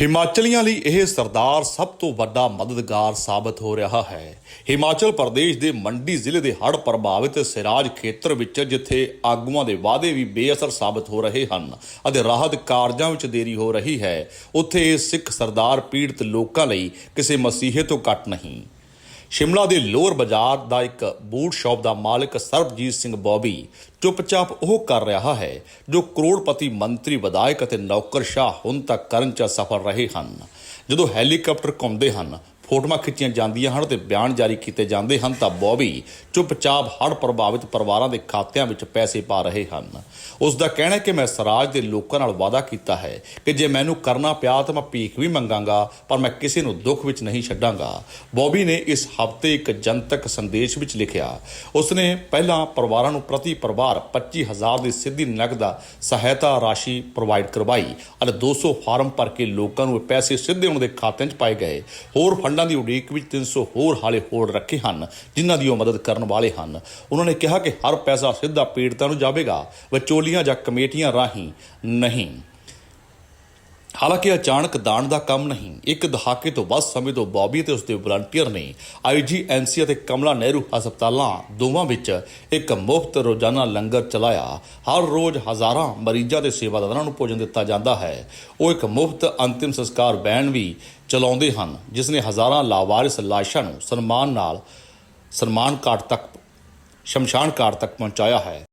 ਹਿਮਾਚਲੀਆਂ ਲਈ ਇਹ ਸਰਦਾਰ ਸਭ ਤੋਂ ਵੱਡਾ ਮਦਦਗਾਰ ਸਾਬਤ ਹੋ ਰਿਹਾ ਹੈ। ਹਿਮਾਚਲ ਪ੍ਰਦੇਸ਼ ਦੇ ਮੰਡੀ ਜ਼ਿਲ੍ਹੇ ਦੇ ਹੜ੍ਹ ਪ੍ਰਭਾਵਿਤ ਸਿਰਾਜ ਖੇਤਰ ਵਿੱਚ, ਜਿੱਥੇ ਆਗੂਆਂ ਦੇ ਵਾਅਦੇ ਵੀ ਬੇਅਸਰ ਸਾਬਤ ਹੋ ਰਹੇ ਹਨ ਅਤੇ ਰਾਹਤ ਕਾਰਜਾਂ ਵਿੱਚ ਦੇਰੀ ਹੋ ਰਹੀ ਹੈ, ਉੱਥੇ ਇਹ ਸਿੱਖ ਸਰਦਾਰ ਪੀੜਤ ਲੋਕਾਂ ਲਈ ਕਿਸੇ ਮਸੀਹੇ ਤੋਂ ਘੱਟ ਨਹੀਂ। ਸ਼ਿਮਲਾ ਦੇ ਲੋਅਰ ਬਾਜ਼ਾਰ ਦਾ ਇੱਕ ਬੂਟ ਸ਼ਾਪ ਦਾ ਮਾਲਕ ਸਰਬਜੀਤ ਸਿੰਘ ਬੌਬੀ ਚੁੱਪਚਾਪ ਉਹ ਕਰ ਰਿਹਾ ਹੈ ਜੋ ਕਰੋੜਪਤੀ ਮੰਤਰੀ, ਵਿਧਾਇਕ ਅਤੇ ਨੌਕਰਸ਼ਾਹ ਹੁਣ ਤੱਕ ਕਰਨ ਚ ਸਫਲ ਰਹੇ ਹਨ। ਜਦੋਂ ਹੈਲੀਕਾਪਟਰ ਘੁੰਮਦੇ ਹਨ ਫੋਟੋਆਂ ਖਿੱਚੀਆਂ ਜਾਂਦੀਆਂ ਹਨ ਤੇ ਬਿਆਨ ਜਾਰੀ ਕੀਤੇ ਜਾਂਦੇ ਹਨ ਤਾਂ ਬੌਬੀ ਚੁੱਪਚਾਪ ਹੜ੍ਹ ਪ੍ਰਭਾਵਿਤ ਪਰਿਵਾਰਾਂ ਦੇ ਖਾਤਿਆਂ ਵਿੱਚ ਪੈਸੇ ਪਾ ਰਹੇ ਹਨ। ਉਸ ਦਾ ਕਹਿਣਾ ਹੈ ਕਿ ਮੈਂ ਸਰਾਜ ਦੇ ਲੋਕਾਂ ਨਾਲ ਵਾਅਦਾ ਕੀਤਾ ਹੈ ਕਿ ਜੇ ਮੈਨੂੰ ਕਰਨਾ ਪਿਆ ਤਾਂ ਮੈਂ ਭੀਖ ਵੀ ਮੰਗਾਂਗਾ, ਪਰ ਮੈਂ ਕਿਸੇ ਨੂੰ ਦੁੱਖ ਵਿੱਚ ਨਹੀਂ ਛੱਡਾਂਗਾ। ਬੌਬੀ ਨੇ ਇਸ ਹਫ਼ਤੇ ਇੱਕ ਜਨਤਕ ਸੰਦੇਸ਼ ਵਿੱਚ ਲਿਖਿਆ, ਉਸਨੇ ਪਹਿਲਾਂ ਪਰਿਵਾਰਾਂ ਨੂੰ ਪ੍ਰਤੀ ਪਰਿਵਾਰ 25000 ਦੀ ਸਿੱਧੀ ਨਕਦ ਸਹਾਇਤਾ ਰਾਸ਼ੀ ਪ੍ਰੋਵਾਈਡ ਕਰਵਾਈ ਅਤੇ 200 ਫਾਰਮ ਭਰ ਕੇ ਲੋਕਾਂ ਨੂੰ ਪੈਸੇ ਸਿੱਧੇ ਉਹਨਾਂ ਦੇ ਖਾਤਿਆਂ 'ਚ ਪਾਏ ਗਏ। ਹੋਰ ਫੰਡ ਦੀ ਉਡੀਕ ਵਿੱਚ 300 ਹੋਰ ਹਾਲੇ ਹੋੜ ਰੱਖੇ ਹਨ, ਜਿਨ੍ਹਾਂ ਦੀ ਉਹ ਮਦਦ ਕਰਨ ਵਾਲੇ ਹਨ। ਉਹਨਾਂ ਨੇ ਕਿਹਾ ਕਿ ਹਰ ਪੈਸਾ ਸਿੱਧਾ ਪੀੜਤਾਂ ਨੂੰ ਜਾਵੇਗਾ ਵਿਚੋਲੀਆਂ ਜਾਂ ਕਮੇਟੀਆਂ ਰਾਹੀਂ ਨਹੀਂ। ਹਾਲਾਂਕਿ ਅਚਾਨਕ ਦਾਨ ਦਾ ਕੰਮ ਨਹੀਂ। ਇੱਕ ਦਹਾਕੇ ਤੋਂ ਵੱਧ ਸਮੇਂ ਤੋਂ ਬੌਬੀ ਤੇ ਉਸਦੇ ਵਲੰਟੀਅਰ ਨੇ ਆਈਜੀਐਨਸੀ ਅਤੇ ਕਮਲਾ ਨਹਿਰੂ ਹਸਪਤਾਲਾਂ ਦੋਵਾਂ ਵਿੱਚ ਇੱਕ ਮੁਫਤ ਰੋਜ਼ਾਨਾ ਲੰਗਰ ਚਲਾਇਆ। ਹਰ ਰੋਜ਼ ਹਜ਼ਾਰਾਂ ਮਰੀਜ਼ਾਂ ਦੇ ਸੇਵਾਦਾਰਾਂ ਨੂੰ ਭੋਜਨ ਦਿੱਤਾ ਜਾਂਦਾ ਹੈ। ਉਹ ਇੱਕ ਮੁਫਤ ਅੰਤਿਮ ਸੰਸਕਾਰ ਵੈਨ ਵੀ ਚਲਾਉਂਦੇ ਹਨ ਜਿਸ ਨੇ ਹਜ਼ਾਰਾਂ ਲਾਵਾਰਿਸ ਲਾਸ਼ਾਂ ਨੂੰ ਸਨਮਾਨ ਨਾਲ ਸਨਮਾਨ ਘਾਟ ਤੱਕ, ਸ਼ਮਸ਼ਾਨ ਘਾਟ ਤੱਕ ਪਹੁੰਚਾਇਆ ਹੈ।